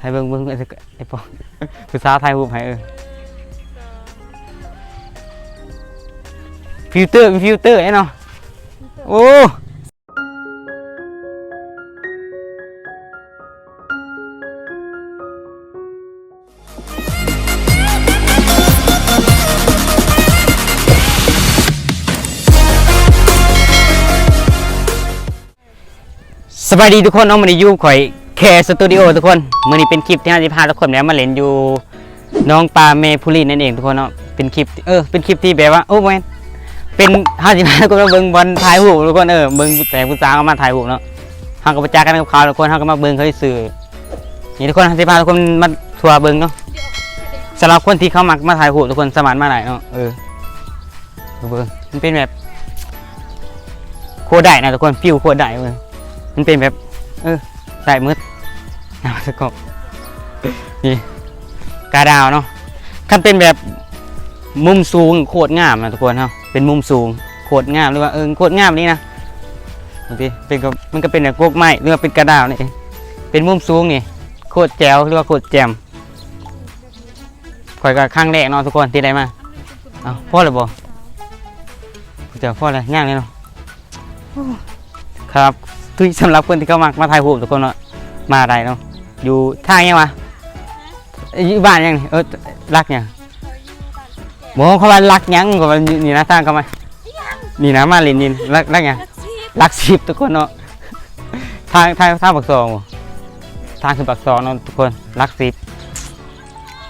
ถ่ายเบิ่งเบิ่งไอ้ไอ้ปองผู้สาวถ่ายรูปให้เออฟิลเตอร์ฟิลเตอร์ไอ้เนาะโอ้สบายดีทุกคนเนาะมันอยู่ข่อย แคสตูดิโอทุกคนมื้อนี้เป็นคลิปที่เราจะพาทุกคนเนี่ยมาเล่นอยู่น้องปลาเมพูลินนั่นเองทุกคนเนาะเป็นคลิปเออเป็นคลิปที่แบบว่าโอ้แม่นเป็นห้าสิบห้าคนเบิ่งบอลถ่ายรูทุกคนเออเบิ่งแต่ผู้สาวก็มาถ่ายรูเนาะเฮาก็ไปจ้ากันกับเขาทุกคนเฮาก็มาเบิ่งเขาซื่อนี่ทุกคนสิพาทุกคนมาทัวร์เบิ่งเนาะสำหรับคนที่เขามักมาถ่ายรูทุกคนสมารมาได้เนาะเออเบิ่งมันเป็นแบบโคตรได้นะทุกคนฟิวโคตรได้เว้ยมันเป็นแบบ เออได้มืด เอาสกบนี่กาดาวเนาะคันเป็นแบบมุมสูงโคตรงามนะทุกคนเนาะเป็นมุมสูงโคตรงามหรือว่าเออโคตรงามนี่นะบางทีเป็นก็มันก็เป็นแบบโกกไม้หรือว่าเป็นกระดาวนี่เองเป็นมุมสูงนี่โคตรแจ๋วหรือว่าโคตรแจ่มข่อยก็ครั้งแรกเนาะทุกคนที่ได้มาเอาพ่อเลยบ่เจ้าพ่อเลยย่างเลยเนาะครับทุกสำหรับคนที่เขามามาถ่ายรูปทุกคนเนาะมาได้เนาะ อยู่ท่ายังวะอยู่บ้านยังนี่เออรักยังหมอเขาว่ารักยังก็ว่านี่นะทางเขามานี่นะมาเลินนี่รักรักยังรักสิบทุกคนเนาะทางทางทางปักซองทางคือปักซองเนาะทุกคนรักสิบ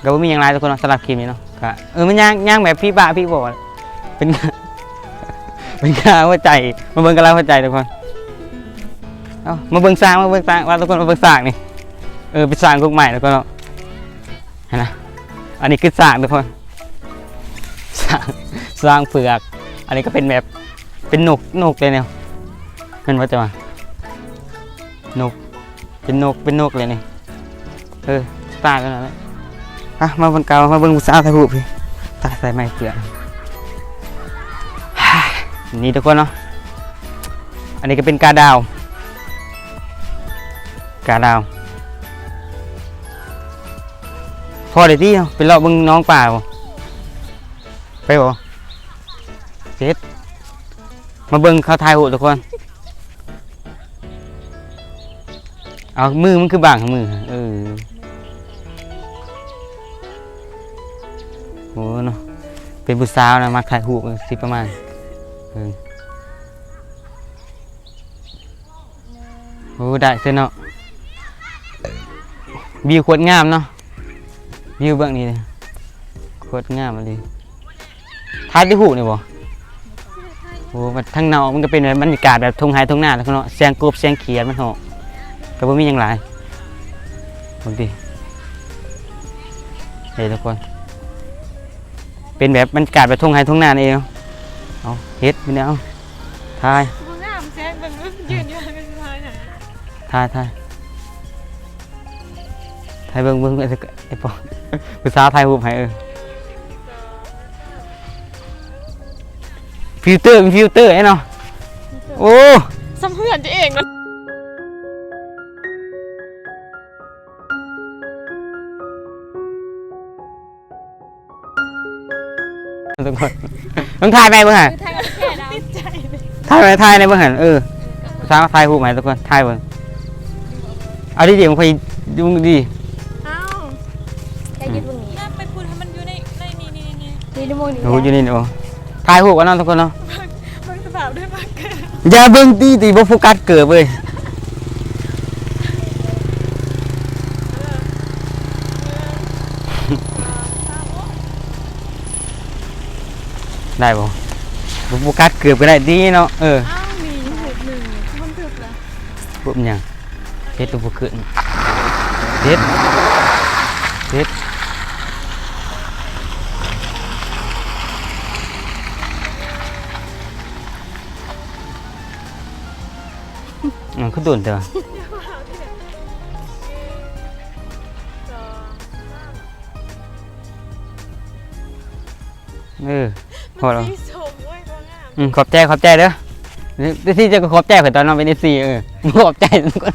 ก็บ่มีหยังไรทุกคนเนาะสำหรับคลิปนี้เนาะก็เออมันย่างย่างแบบพี่บ้าพี่บอกเป็นเป็นกาหัวใจมาเบิ่งกันแล้วหัวใจทุกคนเอามาเบิ่งสร้างมาเบิ่งสร้างว่าทุกคนมาเบิ่งสร้างนี่ เออเป็นสร้างกุ๊กใหม่ทุกคนเนาะเห็นนะอันนี้คือสร้างทุกคนสร้างสร้างเผือก อันนี้ก็เป็นแบบเป็นนกนกเลยเนี่ยเห็นว่าจะมานกเป็นนกเป็นนกเลยนี่เออตายกันแล้วนะอะมาบนเกามาเบิ่งผู้สาวถ่ายรูพี่ตายใส่ไม้เปลือกนี่ทุกคนเนาะอันนี้ก็เป็นกาดาว กาดาว พอเดี๋ยวที่เนาะเป็นรอบเบิ่งน้องป่าบ่ไปบ่เจ็ดมาเบิ่งเขาทายหูทุกคน เอามือมันคือบางของมือเออโหเนาะเป็นผู้สาวนะมักถ่ายหูสิประมาณเออโอ้ได้เส้นเนาะวิวโคตรงามเนาะ วิวเบื้องนี้เลยโคตรงามเลยท้ายที่หูนี่บ่โอ้มันทั้งเนามันก็เป็นแบบบรรยากาศแบบทุ่งไร่ทุ่งนาแล้วก็เนาะเสียงกบเสียงเขียดมันเหาะก็บ่มีหยังหลายบางทีเฮ้ยทุกคน เป็นแบบบรรยากาศแบบทุ่งไร่ทุ่งนานี่เองเนาะเอาเฮ็ดไปเนี่ยเอาทายมึงงามแซงมันยืนอยู่เป็นพายไหนทายทาย ทายเบิ่งเบิ่งไอ้ไอ้ปองผู้สาวถ่ายรูปให้เออฟิลเตอร์มีฟิลเตอร์ไอ้เนาะโอ้สำเพื่อนตัวเองนะทุกคนมึงถ่ายไปเบิ่งหันไทยแค่เราติดใจเลยถ่ายไปถ่ายในเบิ่งหันเออสาวถ่ายรูปให้ทุกคนถ่ายเบิ่งเอาดีๆมึงไปดูมึงดี นี่นี่ดูโมงนี้โอ้อยู่นี่โอ้ถ่ายรูปกันเนาะทุกคนเนาะมันสภาพด้วยมากเกินอย่าเบิ่งตีตีบ่โฟกัสเกิดเว้ยได้บ่บ่โฟกัสเกือบก็ได้ดีเนาะเอออ้าวมีหกหนึ่งมันถึกแล้วปุ๊บหยังเฮ็ดตัวบ่ขึ้นเฮ็ดเฮ็ด มันคือโดนแต่ว่าสองเออพอแล้วอืมขอบใจขอบใจเด้อที่จะขอบใจข่อตอนนอนเป็นซีเออขอบใจคน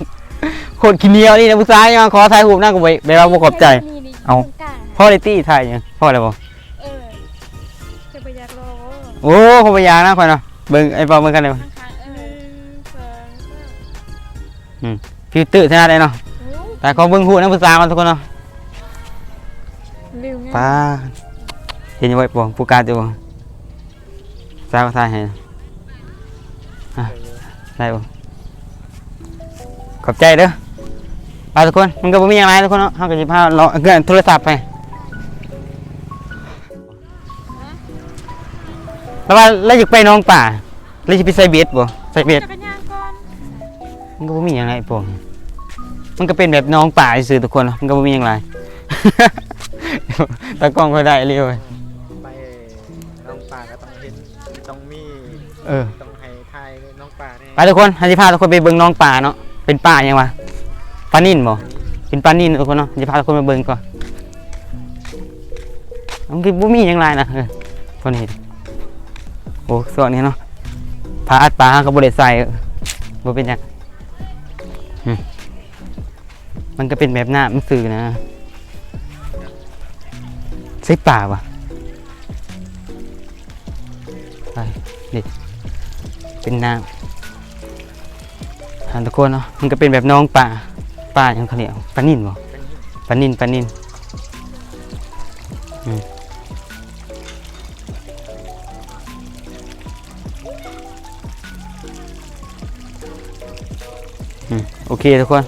คนขี้เหนียวนี่นะผู้ชายมาขอถ่ายรูปนั่งก็ไปไปว่าขอบใจ เอาพ่อได้ตี้ถ่ายหยังพ่ออะไรบ่เออจะไปยากรอโอ้พ่อพยานะพ่อเนาะเบิ่งไอ้ปาเบิ่งกันเลย องสามฟิลเตอร์ชนะได้เนาะโอ้แต่ขอเบิ่งหูนะผู้ชายกันทุกคนเนาะลืมไงป้าเห็นอยู่ไว้บ่ผู้การอยู่บ่สาวก็ถ่ายให้อะได้บ่ขอบใจเด้อไปทุกคนมันก็บ่มีหยังไรทุกคนเนาะเฮาก็สิพาเลาะเกินโทรศัพท์ไปแล้วว่าแล้วอยากไปหน้องป่าแล้วสิไปใส่เบ็ดบ่ใส่เบ็ดจักรยานก่อน มันก็บ่มีหยังไรพวกนี้มันก็เป็นแบบน้องป่าซื่อๆทุกคนเนาะมันก็บ่มีหยังไร ตากล้องก็ได้เร็วเว้ยไปน้องป่าก็ต้องเห็นต้องมีเออ ต้องให้ทายน้องป่าเนี่ยไปทุกคนฮันจิพาทุกคนไปเบิ่งน้องป่าเนาะ เป็นป่ายังวะปลานิ่นบ่เป็นปลานิ่นทุกคนเนาะฮันจิพาทุกคนไปเบิ่งก่อนมันคือบ่มีหยังไรนะเออคนเห็นโอ้ส่วนนี้เนาะพาอัดปลาก็บ่ได้ใส่เออบ่เป็นหยังอื มันก็เป็นแบบหน้ามันสื่อนะใส่ป่าวะไปนี่เป็นน้ำหันทุกนเนาะมันก็เป็นแบบน้องป่าป่าอย่างเขาเรียกปลานิ่นบ่ปลานิ่นปลานิ่นอืม โอเคทุกคน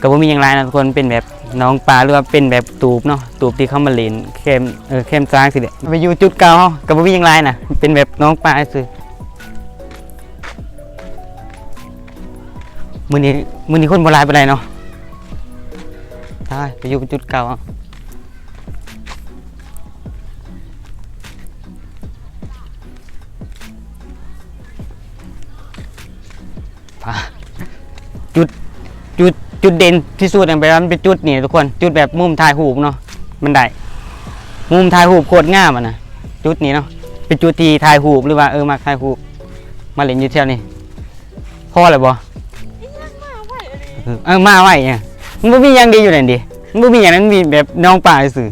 ก็บ่มีอย่างไรนะทุกคนเป็นแบบน้องปลาหรือว่าเป็นแบบตูบเนาะตูบที่เข้ามาเล่นเข้มเออเข้มซ้างสิเด้ไปอยู่จุดเก่าก็บ่มีอย่างไรนะเป็นแบบน้องปลาซื่อมือนี้มือนี้คนโบราณไปไหนเนาะใช่ไปอยู่จุดเก่า จุดจุดเด่นที่สุดอย่างไปว่ามันเป็นจุดนี่ทุกคน จุดแบบมุมถ่ายหูปเนาะมันได้มุมถ่ายหูปโคตรง่ามอะนะจุดนี้เนาะเป็นจุดที่ถ่ายหูปหรือว่าเออมาถ่ายหูปมาเล่นอยู่เทียวนี่พ่ออะไรบ่เออมาไว้เนี่ยมันบ่มีหยังดีอยู่นั่นดิมันบ่มีหยังนั้นมีแบบน้องป่าซื่อ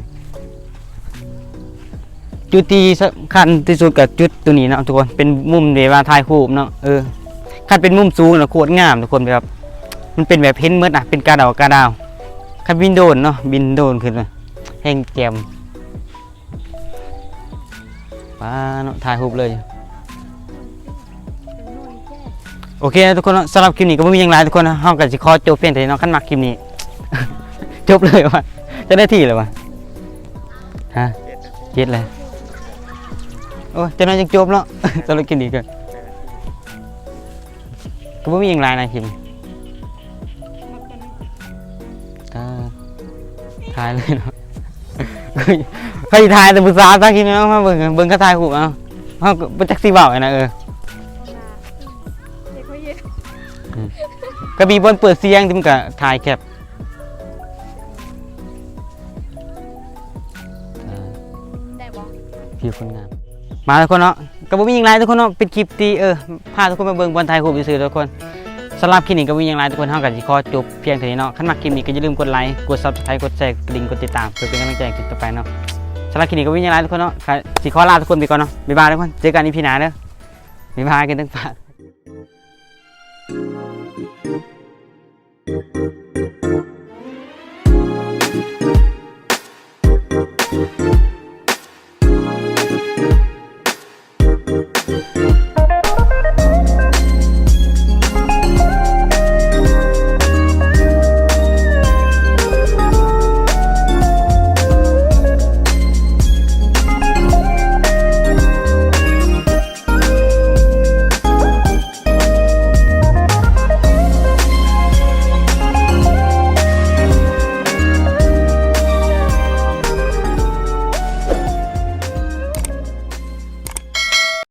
จุดที่สำคัญที่สุดกับจุดตัวนี้เนาะทุกคนเป็นมุมเดว่าถ่ายรูปเนาะเออคันเป็นมุมสูงเนาะโคตรงามทุกคนแบบ มันเป็นแบบเห็นหมดอะเป็นกาดาวกาดาวคันบินโดนเนาะบินโดนขึ้นมาแห้งแจมป้าเนาะถ่ายรูปเลยโอเคนะทุกคนสำหรับคลิปนี้ก็ไม่มีอย่างไรทุกคนนะเฮาก็สิขอจบเพียงเท่านี้เนาะคันมักคลิปนี้ จบเลยวะจะได้ที่เลยวะฮะเจ็ดเลยโอ้จะน้อยยังจบเนาะสำหรับคลิปนี้ก็ก็ไม่มีอย่างไรนะคลิปนี้ ถ่ายเลยเนาะใครถ่ายแต่ภาษาสักทีเนาะมาเบิ่งเบิ่งก็ถ่ายหูปเอาเฮาก็บ่จักสิเว้าไอ้นะเออเด็กเขาเย็นก็มีบนเปิดเสียงที่มันก็ถ่ายแคปได้บ่พี่คนงามมาทุกคนเนาะก็บ่มีอย่างไรทุกคนเนาะเป็นคลิปที่เออพาทุกคนมาเบิ่งบอลไทยคูบซื่อๆทุกคน สำหรับคลิปนี้ก็บ่มีอย่างไรทุกคนเฮาก็สิขอจบเพียงเท่านี้เนาะขันมากคลิปนี้ก็อย่าลืมกดไลค์กดซับสไครต์กดแชร์กดลิงก์กดติดตามเพื่อเป็นกำลังใจให้คลิปต่อไปเนาะสำหรับคลิปนี้ก็บ่มีอย่างไรทุกคนเนาะที่ข้อลาทุกคนไปก่อนเนาะบ๊ายบายทุกคนเจอกันอีพีหน้าเด้อบ๊ายบายกันทั้งฝาก